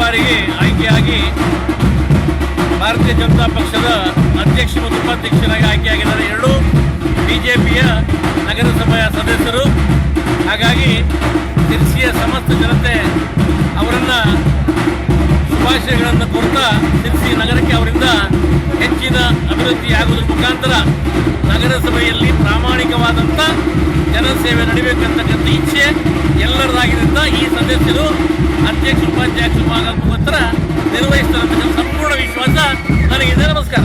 ಬಾರಿಗೆ ಆಯ್ಕೆಯಾಗಿ ಭಾರತೀಯ ಜನತಾ ಪಕ್ಷದ ಅಧ್ಯಕ್ಷ ಮತ್ತು ಉಪಾಧ್ಯಕ್ಷರಾಗಿ ಆಯ್ಕೆಯಾಗಿದ್ದಾರೆ ಎರಡು ಬಿಜೆಪಿಯ ನಗರಸಭೆಯ ಸದಸ್ಯರು. ಹಾಗಾಗಿ ತಿರ್ಸಿಯ ಸಮಸ್ತ ಜನತೆ ಅವರನ್ನು ಶುಭಾಶಯಗಳನ್ನು ಕೊಡ್ತಾ ತಿರ್ಸಿ ನಗರಕ್ಕೆ ಅವರಿಂದ ಹೆಚ್ಚಿನ ಅಭಿವೃದ್ಧಿ ಆಗುವುದರ ಮುಖಾಂತರ ನಗರಸಭೆಯಲ್ಲಿ ಪ್ರಾಮಾಣಿಕವಾದಂಥ ಜನಸೇವೆ ನಡೀಬೇಕಂತಕ್ಕಂಥ ಇಚ್ಛೆ ಎಲ್ಲರದಾಗಿದ್ದರಿಂದ ಈ ಸದಸ್ಯರು ಅಧ್ಯಕ್ಷ ಉಪಾಧ್ಯಕ್ಷ ಮುಖಾಂತರ ನಿರ್ವಹಿಸ್ತಾರೆ ಅಂತಕ್ಕಂಥ ಸಂಪೂರ್ಣ ವಿಶ್ವಾಸ. ನನಗಿದೆ ನಮಸ್ಕಾರ.